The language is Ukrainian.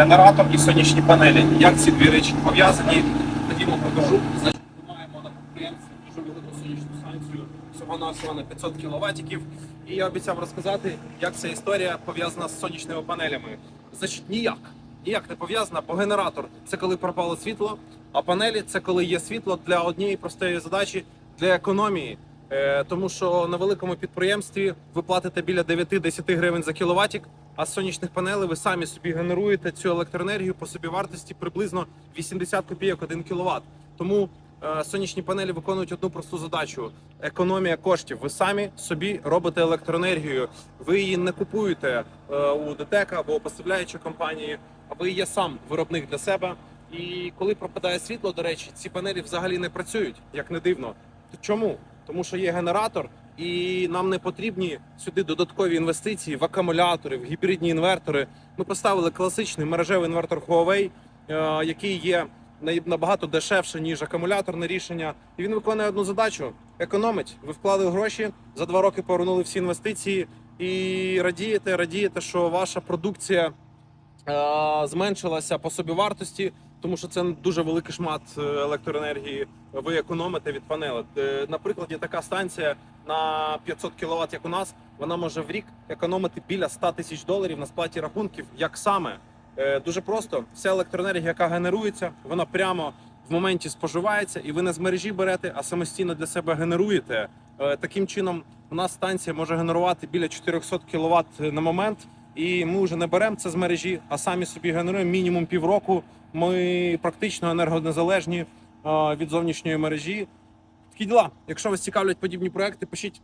генератор і сонячні панелі. Як ці дві речі пов'язані? Ходімо покажу. Значить, ми маємо на підприємстві дуже велику сонячну станцію, всього навсього на 500 кВт. І я обіцяв розказати, як ця історія пов'язана з сонячними панелями. Значить, ніяк. Ніяк не пов'язана, бо генератор це коли пропало світло, а панелі це коли є світло для однієї простої задачі для економії. Е, тому що на великому підприємстві ви платите біля 9-10 гривень за кіловатік, а з сонячних панелей ви самі собі генеруєте цю електроенергію по собі вартості приблизно 80 копійок 1 кіловат. Тому е, сонячні панелі виконують одну просту задачу: економія коштів. Ви самі собі робите електроенергію. Ви її не купуєте е, у ДТЕК або поставляючі компанії, а ви є сам виробник для себе. І коли пропадає світло, до речі, ці панелі взагалі не працюють, як не дивно. Чому? Тому що є генератор, і нам не потрібні сюди додаткові інвестиції в акумулятори, в гібридні інвертори. Ми поставили класичний мережевий інвертор Huawei, е, який є набагато дешевше, ніж акумуляторне рішення. І він виконує одну задачу: економить. Ви вклали гроші, за два роки повернули всі інвестиції і радієте, радієте, що ваша продукція е, зменшилася по собі вартості, тому що це дуже великий шмат е, електроенергії. Ви економите від панели. Наприклад, є така станція на 500 кВт, як у нас, вона може в рік економити біля 100 тисяч доларів на сплаті рахунків. Як саме? Е, Дуже просто вся електроенергія, яка генерується, вона прямо в моменті споживається, і ви не з мережі берете, а самостійно для себе генеруєте. Е, Таким чином, у нас станція може генерувати біля 400 кВт на момент. І ми вже не беремо це з мережі, а самі собі генеруємо мінімум півроку. Ми практично енергонезалежні е, від зовнішньої мережі. Такі діла. Якщо вас цікавлять подібні проекти, пишіть